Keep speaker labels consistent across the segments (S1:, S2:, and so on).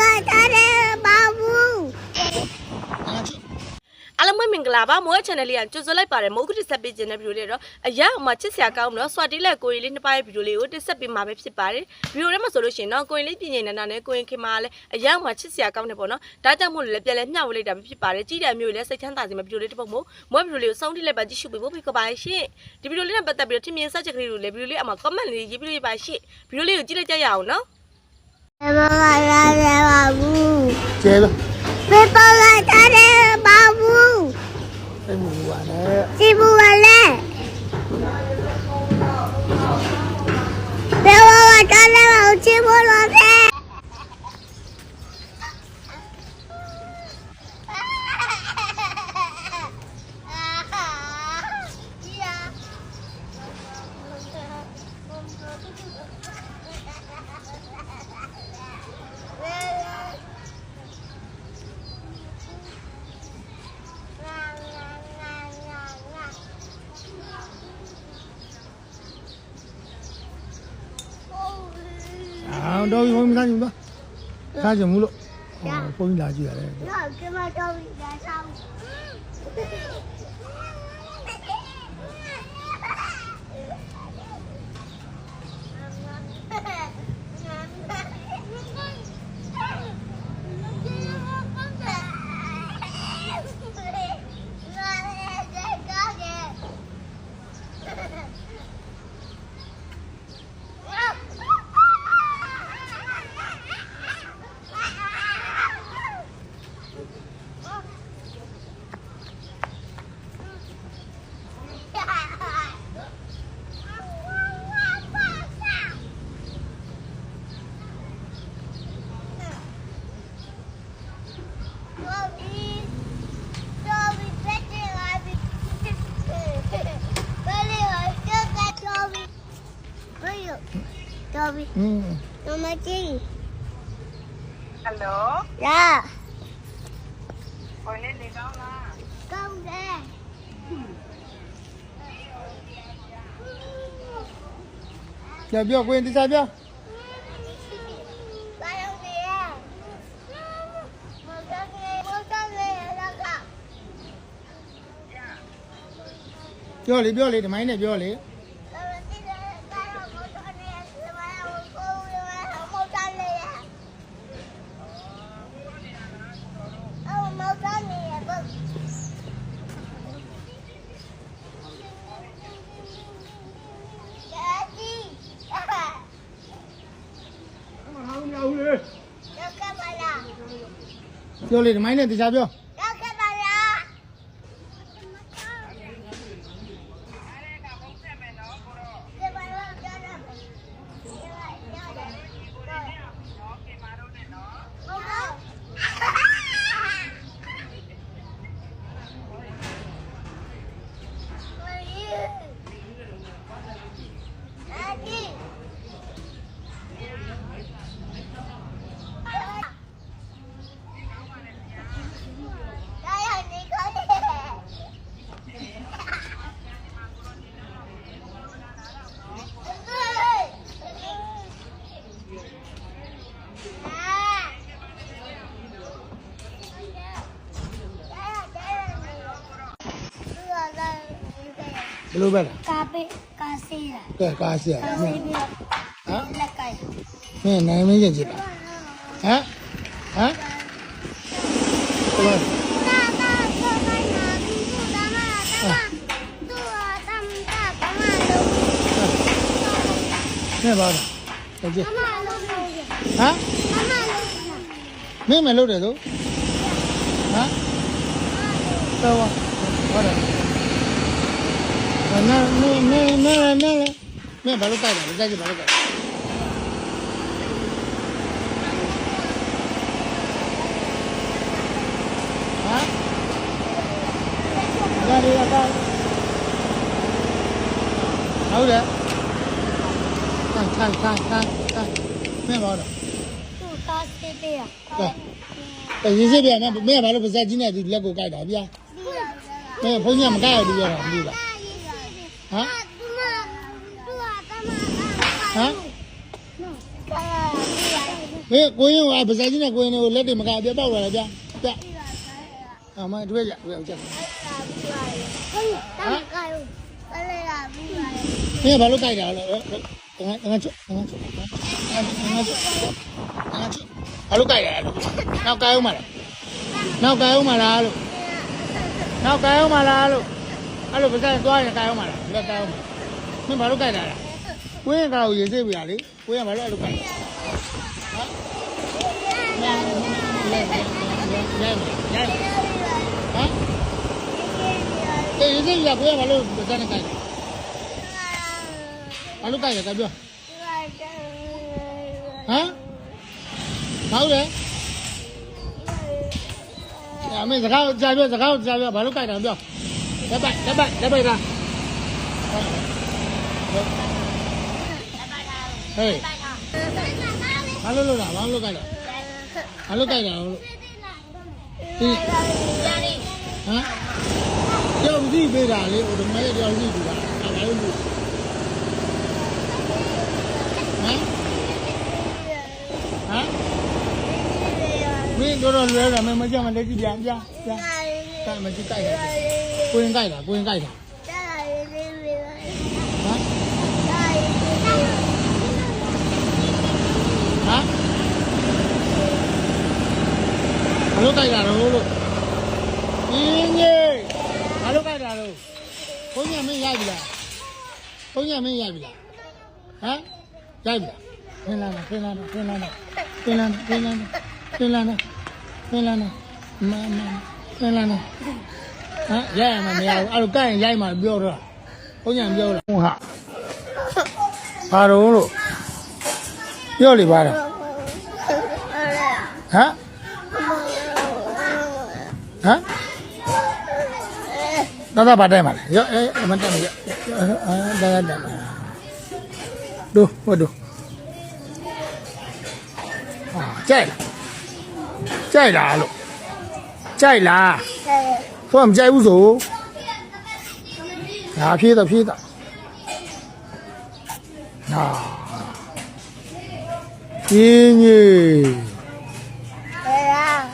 S1: လိုက်တယ်ဘာဘူး
S2: အားလုံးပဲမင်္ဂလာပါမိုး channel လေးကကြိုဆိုလိုက်ပါတယ်မိုးကတစ်ဆက်ပေးခြင်းတဲ့ဗီဒီယိုလေးတော့အရာအမှချစ်စရာကောင်းတော့ဆွာတီးလက်ကိုရီလေးနှစ်ပါးရဲ့ဗီဒီယိုလေးကိုတစ်ဆက်ပေးမှာပဲဖြစ်ပါတယ်ဗီဒီယိုထဲမှာဆိုလို့ရှိရင်တော့ကိုရင်လေးပြင်နေနာနဲ့ကိုရင်ခင်မာလည်းအရာအမှချစ်စရာကောင်းတယ်ပေါ့နော်ဒါကြောင့်မို့လို့လည်းပြန်လဲမျှဝေလိုက်တာပဲဖြစ်ပါတယ်ကြည့်တဲ့အမျိုးလေးစိတ်ချမ်းသာစေမယ့်ဗီဒီယိုလေးတစ်ပုဒ်မို့မိုးဗီဒီယိုလေးကိုစောင့်ကြည့်လိုက်ပါကြည့်ရှုပေးဖို့ဖိတ်ခေါ်ပါရှင့်ဒီဗီဒီယိုလေးနဲ့ပတ်သက်ပြီးတော့ထင်မြင်စချက်ကလေးတွေလည်းဗီဒီယိုလေးအမှာ comment လေးရေးပြီးလို့ပါရှင့်ဗီဒီယိုလေးကိုကြည့်လိုက်ကြရအောင်နော်
S1: ဘာလိုက်တယ်ဘာဘူး
S3: ကျဲလို့
S1: တော်
S3: ပြီ
S1: ဘု
S3: န်းကြီးစားကြည့်ပါစားကြည့်မှုလို့ဘုန်းကြီးလာကြည့်ရတယ်
S1: Rồi, cái mà tôi
S3: đã xong.
S1: မမကြီး
S4: ဟယ်လို
S1: လာ
S4: ကိုလေးနေကောင်းလား
S1: ကောင်းတယ်
S3: ပြောပြောကိုရင်တိစားပြော
S1: ဘာလို့လဲမတော်နေမတော်နေလာက
S3: ပြောလေပြောလေဒီမိုင်းနဲ့ပြောလေပြောလေဒီမိုင်းနဲ့တိစားပြောဘယ်လိုပဲလား
S1: ကာပေကာစီလာ
S3: ကဲကားစီရ
S1: ကာ
S3: မ
S1: စီ
S3: င်း
S1: ပြီး
S3: ဟမ်
S1: လက်ကင်
S3: မင်းနိုင်မင်းချင်းကြည့်ပါဟမ်ဟမ်ဘယ်လို
S1: နာနာကိုနိုင်နာဘူးဒါမှဒါမှသူ့အတမ်းတာကမလို့
S3: နဲ့ ပါလားကြည့်
S1: ကမလို့လို့
S3: ဟမ်
S1: ကမလို့
S3: မင်းမလုပ်တယ်သူ ဟမ်တော့ဟုတ်တယ်နာနေနေနေနေမင်းဘာလို့ကြိုက်လဲကြိုက်ကြည့်ဘာလို့ကြိုက်ဟမ်ဒါရီအတာ ဟုတ်တယ်ဆန်းဆန်းဆန်းဆန်းမင်းဘာလို့
S1: သူ့ကာစီပေးရ
S3: ကဲရေးစစ်ပြန်မမင်းကဘာလို့ပါဇက်ကြီးနဲ့ဒီလက်ကိုကြိုက်တာဗျာမင်းဘုန်းကြီးကမကြိုက်ဘူးပြောတာမသိလား ဟမ်
S1: သူမသူ့အတမ်းတာ
S3: ဟမ်
S1: ကာမင်းကိုရင်ကပါဇက်ကြီးနဲ့ကိုရင်ကိုလက်တွေမကပြပေါက်လာတယ်ဗျပြအမတွေ့ကြတွေ့အောင်ချက်
S3: ဟုတ်တမ်းကယူပလဲရပြီးပါလေ
S1: မင်းဘာလို့ကြိုက်တာလဲငါငါချွငါချွငါချွငါချွဘာလို့ကြိုက်တာလဲနောက်ကြိုက်အောင်မလားနောက်ကြိုက်အောင်မလားလို့နောက်ကြိုက်အောင်မလားလို့ အဲ့လိုပါဇက်သွားရင်ကြိုက်အောင်မလားလက်ကြိုက်အောင်မင်းဘာလို့ကြိုက်တာလဲကိုရင်ကတော့ရေစိတ်ပြရလေကိုရင်ဘာလို့အဲ့လိုကြိုက်တာရိုက်ရိုက်ရိုက်ဟမ်အေးဒီရကိုရဘာလို့စတဲ့ကိုင်ဘာလို့ကိုင်ရကြပြောဟမ်ဟုတ်တယ်အမေစကားကြားပြောစကားကြားပြောဘာလို့ကိုင်တာပြောလက်ပိုက်လက်ပိုက်လက်ပိုက်ကဟေးဘာလို့လို့လားဘာလို့ကိုင်တာဘာလို့ကိုင်တာလို့ဟမ်ကျောင်းကြည့်ပေး တာလေဟိုဒီမဲ့ကျောင်းကြည့်ပေးတာအဲ့ဒါလို့ဟမ်ဟမ်မင်းတို့တော့လွဲတာမင်းမကြမလက်ကြည့်ပြန်ပြန်ပြန်ကဲမကြည့်ကြို က်တာကိုရင်ကြိုက်တာကိုရင်ကြိုက်တာဟမ်ဟမ်ဘလို့ကြိုက်တာလို့လို့ရင်းကြီးဘာလို့ကြိုက်တာလို့ဘုန်းကြီးမင်းရိုက်ပြီလားဘုန်းကြီးမင်းရိုက်ပြီလားဟမ်ရိုက်ပြီလားဖင်လာဖင်လာဖင်လာဖင်လာဖင်လာဖင်လာဖင်လာမမဖင်လာ ဟမ်ရိုက်ရမှာမရဘူးအဲ့လိုကြိုက်ရင်ရိုက်မှာပြောတော့ဘုန်းကြီးပြောလားဟုတ်ဟာဘာတော့လို့ပြောလေပါတော့ဟမ်ဟမ်တော့တော့ဗတ်တယ်မလားရောအဲမတက်မရအဲဒါကတက်မှာဒူဟိုဒူအာကြိုက်လားကြိုက်လားလို့ကြိုက်လား ဆိုမကြိုက်ဘူးဆိုဟာဖြေးတော့ဖြေးတော့ဟာပြင်းကြီး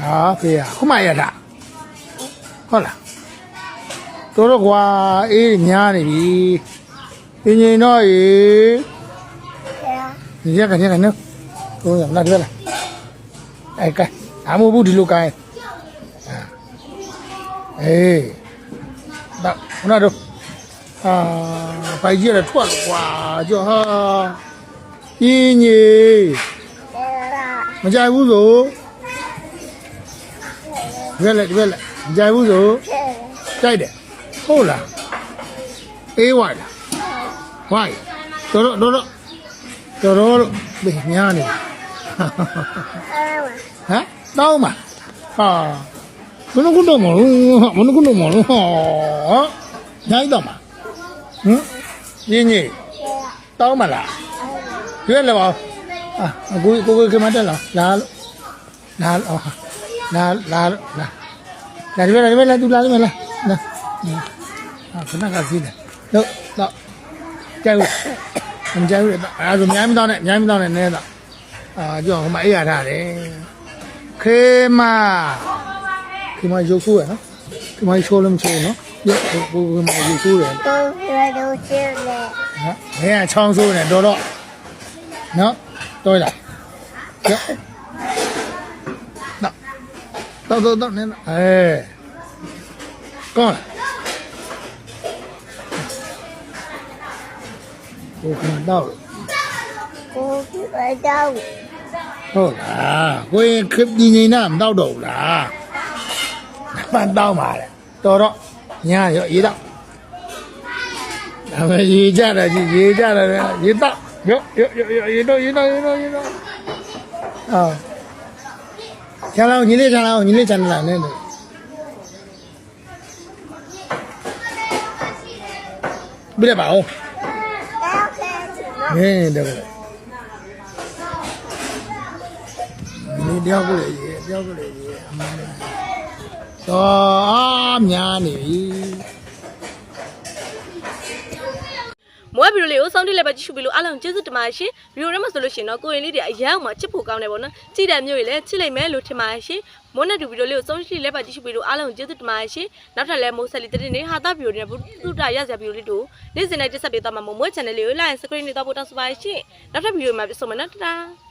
S1: ဟာဖေးခုမှရတာဟုတ်လားတို့တော့ကွာအေးညားနေပြီပြင်းကြီးတော့ရေညက်ကနေနော်တို့ရလာတယ်လားအဲကဲအမှုဘူးဒီလိုကိုင်း အေးတော့ခုနတော့အာပိုက်ကြီးရထွက်ကွာကြောဟာပြင်းကြီးမကြိုက်ဘူးဆိုဒီဘက်လက်ဒီဘက်လက်မကြိုက်ဘူးဆိုကြိုက်တယ်ဟုတ်လားအေးဝါလားဝိုင်းတော်တော့တော်တော့တော်တော့လို့ဘယ်ညာနေဟမ်တောင်းပါဟာ ဘယ်လိုကတော့မလို့ဘယ်လိုကတော့မလို့ဟာညာတော့မှာဟမ်ရင်းကြီးတောင်းမလားရွက်လည်းပါအာကိုကိုကိုကမတက်လားလာလို့လာအော်လာလာလာလာဒီဘက်လာဒီဘက်လာသူလာဒီဘက်လာလာအာခဏကစီးတယ်တော့တော့ကြိုက်ဦးမကြိုက်ဘူးအဲ့ဒါဆိုမြိုင်းမတော့နဲ့မြိုင်းမတော့နဲ့နဲတော့အာကြောက်ဟိုမှာအေးရထားတယ်ခေမ ဒီမှာရုပ်ဆိုးရနော်ဒီမှာချိုးလို့မချိုးနော်ရုပ်ပိုးပိုးမှာရုပ်ဆိုးတယ်
S3: တော့ရတော့ချေလေ
S1: နော်မင်းကချောင်းဆိုးတယ်တော်တော့နော်တော်လားရုပ်တော့တော့တော့နင်းအဲကောင်းလားကိုကတော့
S3: ကိုကတော့
S1: ဟုတ်လားကိုရင်ခရစ်ဒီနေနာမတော့တော့လား မှန်တောင်းပါတယ်တော်တော့ညာရောရေတော့ဒါပဲရေကြတာကြီးရေကြတာပဲရေတော့ရောရောရောရေတော့ရေတော့ရေတော့ရေတော့အာခြံလောင်းညီလေးခြံလောင်းညီလေးခြံလောင်းနဲ့ပြရပါဦး။နင်းတော့။ဒီတယောက်ကလေးတယောက်ကလေးအမှန် တော့အာများနေပြီ
S2: မွေးကဗီဒီယိုလေးကိုစောင့်ကြည့်လိုက်ပါကြည့်ရှုပြီးလို့အားလုံးကျေးဇူးတင်ပါတယ်ရှင်ဗီဒီယိုထဲမှာဆိုလို့ရှိရင်တော့ကိုရင်လေးတွေအရန်မှာချစ်ဖို့ကောင်းတယ်ပေါ့နော်ကြည့်တဲ့မျိုးတွေလည်းချစ်လိုက်မယ်လို့ထင်ပါတယ်ရှင်မွန်းနဲ့တူဗီဒီယိုလေးကိုစောင့်ကြည့်လိုက်ပါကြည့်ရှုပြီးလို့အားလုံးကျေးဇူးတင်ပါတယ်ရှင်နောက်ထပ်လည်းမိုးဆက်လီတတိနေဟာတာဗီဒီယိုတွေနဲ့ဘုသူတရရဗီဒီယိုလေးတို့နေ့စဉ်နဲ့တက်ဆက်ပေးသွားမှာမို့မွေး channel လေးကို like and subscribe နေတော့ပို့တောင်းစပါရှင်နောက်ထပ်ဗီဒီယိုမှာပြန်ဆုံမယ်နော်တတား